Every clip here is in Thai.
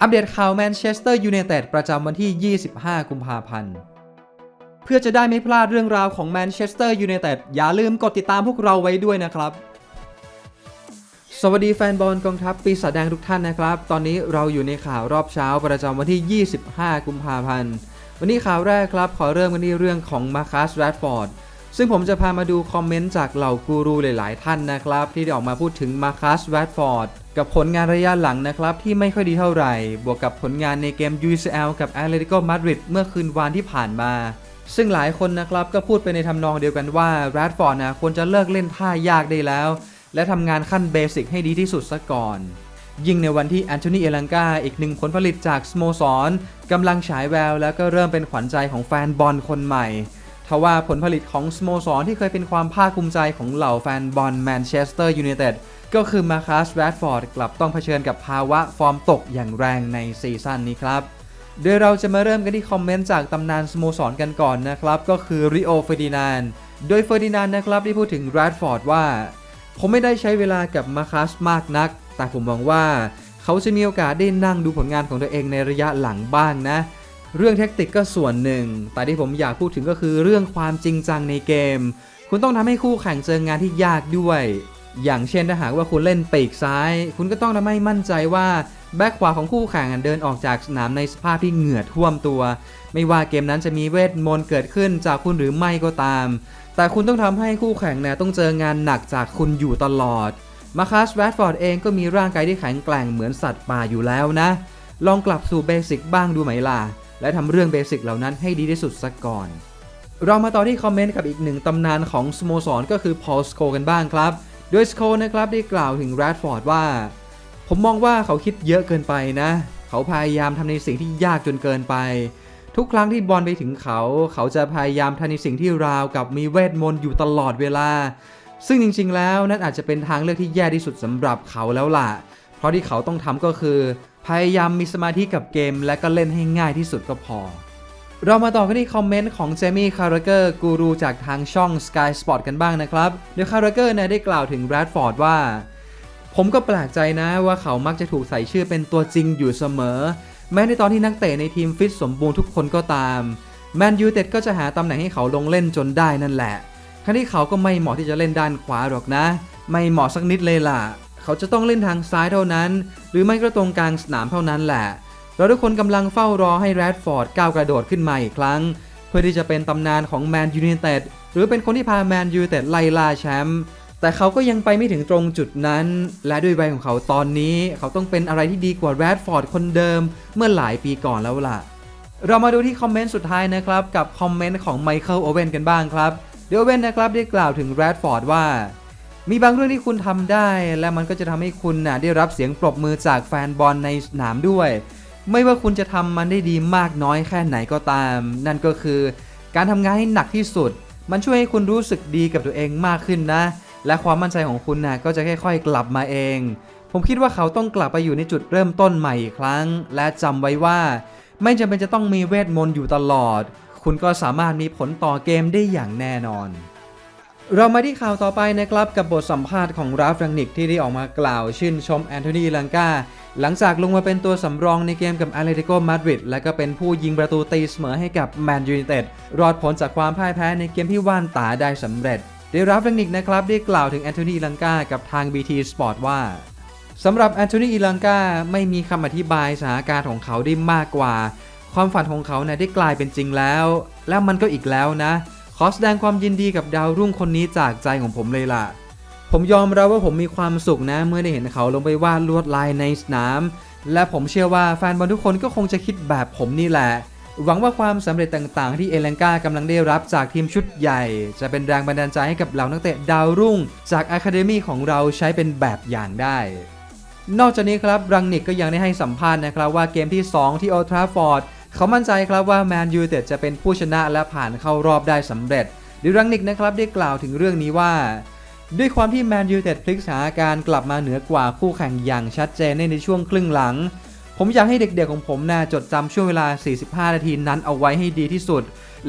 อัปเดตข่าวแมนเชสเตอร์ยูไนเต็ดประจำวันที่ 25 กุมภาพันธ์ เพื่อจะได้ไม่พลาดเรื่องราวของแมนเชสเตอร์ยูไนเต็ดอย่าลืมกดติดตามพวกเราไว้ด้วยนะครับ สวัสดีแฟนบอลกองทัพปีศาจแดงทุกท่านนะครับ ตอนนี้เราอยู่ในข่าวรอบเช้าประจำวันที่ 25 กุมภาพันธ์ วันนี้ข่าวแรกครับขอเริ่มกันที่เรื่องของมาคัสแรดฟอร์ดซึ่งผมจะพามาดูคอมเมนต์จากเหล่ากูรูหลาย ๆ ท่านนะครับ ที่ได้ออกมาพูดถึงมาคัสแรดฟอร์ด กับผลงานระยะหลังนะครับ ที่ไม่ค่อยดีเท่าไหร่ บวกกับผลงานในเกม UCL กับ Atletico Madrid เมื่อคืนวานที่ผ่านมา ซึ่งหลายคนนะครับก็พูดไปในทำนองเดียวกันว่าแรดฟอร์ดนะควรจะเลิกเล่นท่ายากได้แล้ว และทำงานขั้นเบสิกให้ดีที่สุดซะก่อน ยิ่งในวันที่แอนโทนีเอลังกาอีกหนึ่งผลผลิตจากสโมสรกำลังฉายแววแล้วก็เริ่มเป็นขวัญใจของแฟนบอลคนใหม่ทว่าผลผลิตของสโมสรที่เคยเป็นความภาคภูมิใจของเหล่าแฟนบอลแมนเชสเตอร์ยูไนเต็ด ก็คือมาคัสแรดฟอร์ดกลับต้องเผชิญกับภาวะฟอร์มตกอย่างแรงในซีซั่นนี้ครับ โดยเราจะมาเริ่มกันที่คอมเมนต์จากตำนานสโมสรกันก่อนนะครับ ก็คือริโอเฟอร์ดินานโดยเฟอร์ดินานนะครับได้พูดถึงแรดฟอร์ดว่า ผมไม่ได้ใช้เวลากับมาคัสมากนัก แต่ผมมองว่า เขาจะมีโอกาสได้นั่งดูผลงานของตัวเองในระยะหลังบ้างนะ เรื่องเทคนิคก็ส่วนหนึ่ง แต่ที่ผมอยากพูดถึงก็คือเรื่องความจริงจังในเกม คุณต้องทำให้คู่แข่งเจองานที่ยากด้วย อย่างเช่นถ้าหากว่าคุณเล่นปีกซ้าย คุณก็ต้องทำให้มั่นใจว่าแบ็คขวาของคู่แข่งเดินออกจากสนามในสภาพที่เหงื่อท่วมตัว ไม่ว่าเกมนั้นจะมีเวทมนต์เกิดขึ้นจากคุณหรือไม่ก็ตาม แต่คุณต้องทำให้คู่แข่งเนี่ยต้องเจองานหนักจากคุณอยู่ตลอดมาคัสแรดฟอร์ดเองก็มีร่างกายที่แข็งแกร่งเหมือนสัตว์ป่าอยู่แล้วนะ ลองกลับสู่เบสิกบ้างดูไหมล่ะ และทำเรื่องเบสิกเหล่านั้นให้ดีที่สุดสักก่อน เรามาต่อที่คอมเมนต์กับอีกหนึ่งตำนานของสโมสรก็คือพอลสโคกันบ้างครับ โดยสโคนะครับได้กล่าวถึงแรดฟอร์ดว่า ผมมองว่าเขาคิดเยอะเกินไปนะ เขาพยายามทำในสิ่งที่ยากจนเกินไป ทุกครั้งที่บอลไปถึงเขา เขาจะพยายามทำในสิ่งที่ราวกับมีเวทมนต์อยู่ตลอดเวลา ซึ่งจริงๆ แล้วนั่นอาจจะเป็นทางเลือกที่แย่ที่สุดสำหรับเขาแล้วล่ะ เพราะที่เขาต้องทำก็คือ พยายามมีสมาธิกับเกม และก็เล่นให้ง่ายที่สุดก็พอ เรามาต่อกันที่คอมเมนต์ของเจมี่คาร์เกอร์กูรูจากทางช่อง Sky Sport กันบ้างนะครับ โดยคาร์เกอร์ได้กล่าวถึงแรดฟอร์ดว่า ผมก็แปลกใจนะว่าเขามักจะถูกใส่ชื่อเป็นตัวจริงอยู่เสมอ แม้ในตอนที่นักเตะในทีมฟิตสมบูรณ์ทุกคนก็ตามแมนยูเต็ดก็จะหาตำแหน่งให้เขาลงเล่นจนได้นั่นแหละทั้งที่เขาก็ไม่เหมาะที่จะเล่นด้านขวาหรอกนะ ไม่เหมาะสักนิดเลยล่ะ เขาจะต้องเล่นทางซ้ายเท่านั้น หรือไม่ก็ตรงกลางสนามเท่านั้นแหละ เราทุกคนกำลังเฝ้ารอให้แรดฟอร์ดก้าวกระโดดขึ้นมาอีกครั้ง เพื่อที่จะเป็นตำนานของแมนยูไนเต็ดหรือเป็นคนที่พาแมนยูเต็ดไล่ล่าแชมป์แต่เขาก็ยังไปไม่ถึงตรงจุดนั้น และด้วยวัยของเขาตอนนี้ เขาต้องเป็นอะไรที่ดีกว่าแรดฟอร์ดคนเดิมเมื่อหลายปีก่อนแล้วล่ะ เรามาดูที่คอมเมนต์สุดท้ายนะครับ กับคอมเมนต์ของไมเคิลโอเวนกันบ้างครับเดโอเวนนะครับได้กล่าวถึงแรดฟอร์ดว่า มีบางเรื่องที่คุณทำได้ และมันก็จะทำให้คุณนะได้รับเสียงปรบมือจากแฟนบอลในสนามด้วย ไม่ว่าคุณจะทำมันได้ดีมากน้อยแค่ไหนก็ตาม นั่นก็คือการทำงานให้หนักที่สุด มันช่วยให้คุณรู้สึกดีกับตัวเองมากขึ้นนะ และความมั่นใจของคุณนะก็จะค่อยๆ กลับมาเอง ผมคิดว่าเขาต้องกลับไปอยู่ในจุดเริ่มต้นใหม่อีกครั้ง และจำไว้ว่า ไม่จำเป็นจะต้องมีเวทมนต์อยู่ตลอด คุณก็สามารถมีผลต่อเกมได้อย่างแน่นอน เรามาที่ข่าวต่อไปนะครับกับบทสัมภาษณ์ของราฟรังนิกที่ได้ออกมากล่าวชื่นชมแอนโทนีลังกาหลังจากลงมาเป็นตัวสำรองในเกมกับอาเลติโกมาดริดและก็เป็นผู้ยิงประตูตีเสมอให้กับแมนยูไนเต็ดรอดผลจากความพ่ายแพ้ในเกมที่ว่านตาได้สำเร็จโดยราฟรังนิกนะครับได้กล่าวถึงแอนโทนีลังกากับทาง BT Sport ว่าสำหรับแอนโทนีอีลังกาไม่มีคำอธิบายสถานการณ์ของเขาได้มากกว่า ความฝันของเขาเนี่ยได้กลายเป็นจริงแล้ว แล้วมันก็อีกแล้วนะ ขอแสดงความยินดีกับดาวรุ่งคนนี้จากใจของผมเลยล่ะ ผมยอมรับว่าผมมีความสุขนะเมื่อได้เห็นเขาลงไปวาดลวดลายในสนาม และผมเชื่อว่าแฟนบอลทุกคนก็คงจะคิดแบบผมนี่แหละ หวังว่าความสำเร็จต่างๆ ที่เอเลนกากำลังได้รับจากทีมชุดใหญ่ จะเป็นแรงบันดาลใจให้กับเหล่านักเตะดาวรุ่ง จากอะคาเดมี่ของเราใช้เป็นแบบอย่างได้นอกจากนี้ครับรังนิกก็ยังได้ให้สัมภาษณ์นะครับว่าเกมที่ 2 ที่โอทราฟอร์ด เขามั่นใจครับว่าแมนยูเต็ดจะเป็นผู้ชนะและผ่านเข้ารอบได้สำเร็จดิรังนิกนะครับได้กล่าวถึงเรื่องนี้ว่า ด้วยความที่แมนยูเต็ดพลิกสถานการณ์กลับมาเหนือกว่าคู่แข่งอย่างชัดเจนในช่วงครึ่งหลัง ผมอยากให้เด็กๆของผมน่าจดจำช่วงเวลา 45 นาทีนั้นเอาไว้ให้ดีที่สุด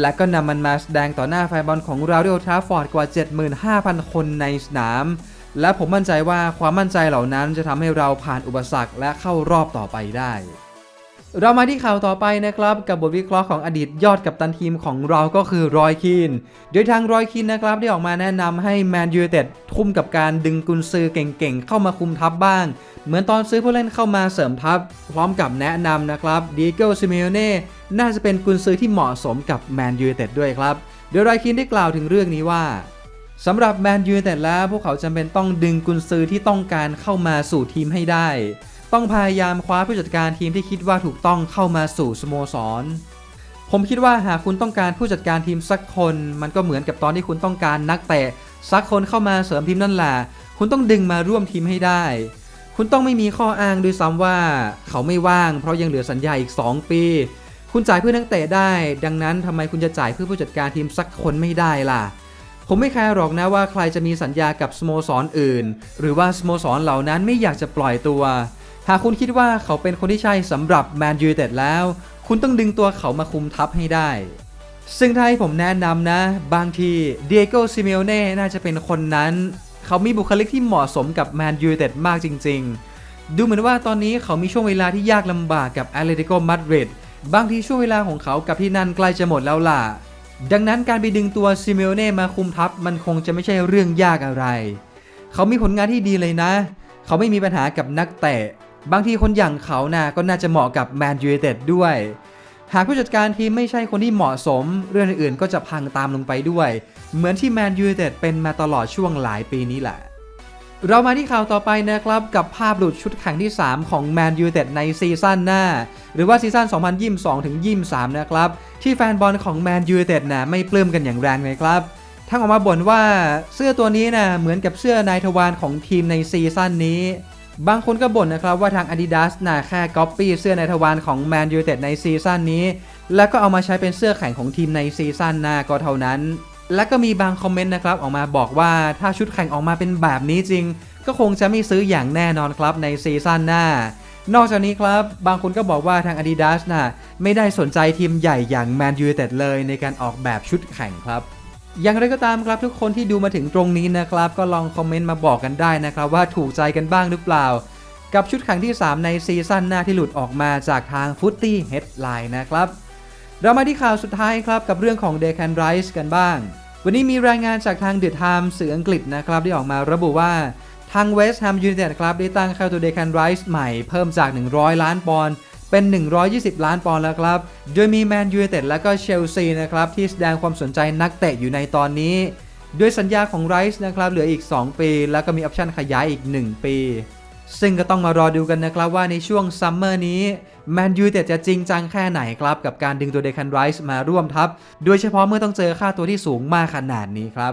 และก็นำมันมาแสดงต่อหน้าแฟนบอลของเราที่โอทราฟอร์ดกว่า 75,000 คนในสนามและผมมั่นใจว่าความมั่นใจเหล่านั้นจะทำให้เราผ่านอุปสรรคและเข้ารอบต่อไปได้ เรามาที่ข่าวต่อไปนะครับ กับบทวิเคราะห์ของอดีตยอดกัปตันทีมของเราก็คือรอยคีนโดยทางรอยคีนนะครับได้ออกมาแนะนำให้แมนยูเต็ดทุ่มกับการดึงกุนซือเก่งๆ เข้ามาคุมทัพบ้าง เหมือนตอนซื้อผู้เล่นเข้ามาเสริมทัพ พร้อมกับแนะนำนะครับดีเกลซิเมโอเน่น่าจะเป็นกุนซือที่เหมาะสมกับแมนยูเต็ดด้วยครับโดยรอยคีนได้กล่าวถึงเรื่องนี้ว่าสำหรับแมนยูแต่แล้วพวกเขาจำเป็นต้องดึงกุนซือที่ต้องการเข้ามาสู่ทีมให้ได้ ต้องพยายามคว้าผู้จัดการทีมที่คิดว่าถูกต้องเข้ามาสู่สโมสร ผมคิดว่าหากคุณต้องการผู้จัดการทีมสักคน มันก็เหมือนกับตอนที่คุณต้องการนักเตะสักคนเข้ามาเสริมทีมนั่นแหละ คุณต้องดึงมาร่วมทีมให้ได้ คุณต้องไม่มีข้ออ้างด้วยซ้ำว่า เขาไม่ว่าง เพราะยังเหลือสัญญาอีก 2 ปี คุณจ่ายเพื่อนักเตะได้ ดังนั้นทำไมคุณจะจ่ายเพื่อผู้จัดการทีมสักคนไม่ได้ล่ะผมไม่แคร์หรอกนะว่าใครจะมีสัญญากับสโมสรออื่น หรือว่าสโมสรเหล่านั้นไม่อยากจะปล่อยตัว หากคุณคิดว่าเขาเป็นคนที่ใช่สำหรับแมนยูเต็ดแล้ว คุณต้องดึงตัวเขามาคุมทัพให้ได้ ซึ่งถ้าให้ผมแนะนำนะ บางทีเดียโกซิเมโอเน่น่าจะเป็นคนนั้น เขามีบุคลิกที่เหมาะสมกับแมนยูเต็ดมากจริง ๆ ดูเหมือนว่าตอนนี้เขามีช่วงเวลาที่ยากลำบากกับแอตเลติโกมาดริดบางทีช่วงเวลาของเขากับที่นั่นใกล้จะหมดแล้วล่ะ ดังนั้นการไปดึงตัวซิเมโอเน่มาคุมทัพมันคงจะไม่ใช่เรื่องยากอะไร เขามีผลงานที่ดีเลยนะ เขาไม่มีปัญหากับนักเตะ บางทีคนอย่างเขาน่ะก็น่าจะเหมาะกับแมนยู i เต็ดด้วย หากผู้จัดการทีมไม่ใช่คนที่เหมาะสม เรื่องอื่นๆก็จะพังตามลงไปด้วย เหมือนที่แมนยู i เต็ดเป็นมาตลอดช่วงหลายปีนี้แหละ เรามาที่ข่าวต่อไปนะครับ กับภาพหลุดชุดแข่งที่ 3 ของแมนยู i เต็ดในซีซั่นหน้า หรือว่าซีซั่น 2022ถึง23 นะครับ ที่แฟนบอลของแมนยู i เต็ดนะไม่ปลื้มกันอย่างแรงเลยครับทั้งออกมาบ่นว่าเสื้อตัวนี้นะเหมือนกับเสื้อนายทวารของทีมในซีซั่นนี้ บางคนก็บ่นนะครับว่าทาง Adidas น่ะแค่ก๊อปปี้เสื้อในทวารของแมนยูเต็ดในซีซั่นนี้ แล้วก็เอามาใช้เป็นเสื้อแข่งของทีมในซีซั่นหน้าก็เท่านั้น และก็มีบางคอมเมนต์นะครับออกมาบอกว่าถ้าชุดแข่งออกมาเป็นแบบนี้จริง ก็คงจะไม่ซื้ออย่างแน่นอนครับในซีซั่นหน้า นอกจากนี้ครับบางคนก็บอกว่าทาง Adidas น่ะไม่ได้สนใจทีมใหญ่อย่างแมนยูเต็ดเลยในการออกแบบชุดแข่งครับ อย่างไรก็ตามครับทุกคนที่ดูมาถึงตรงนี้นะครับ ก็ลองคอมเมนต์มาบอกกันได้นะครับ ว่าถูกใจกันบ้างหรือเปล่า กับชุดแข่งที่ 3 ในซีซั่นหน้าที่หลุดออกมาจากทางฟุตตี้เฮดไลน์นะครับ เรามาที่ข่าวสุดท้ายครับกับเรื่องของ Declan Rice กันบ้าง วันนี้มีรายงานจากทาง The Times สื่ออังกฤษนะครับที่ออกมาระบุว่าทาง West Ham United ครับได้ตั้งค่าตัว Declan Rice ใหม่เพิ่มจาก 100 ล้านปอนด์ เป็น 120 ล้านปอนด์แล้วครับ โดยมีแมนยู i เต็ดและก็เชลซีนะครับที่แสดงความสนใจนักเตะอยู่ในตอนนี้โดยสัญญาของไรส์นะครับเหลืออีก 2 ปี แล้วก็มีออปชันขยายอีก 1 ปี ซึ่งก็ต้องมารอดูกันนะครับว่าในช่วงซัมเมอร์นี้แมนยูเต็ดจะจริงจังแค่ไหนครับ กับการดึงตัวเดคันไรส์มาร่วมทัพ โดยเฉพาะเมื่อต้องเจอค่าตัวที่สูงมากขนาดนี้ครับ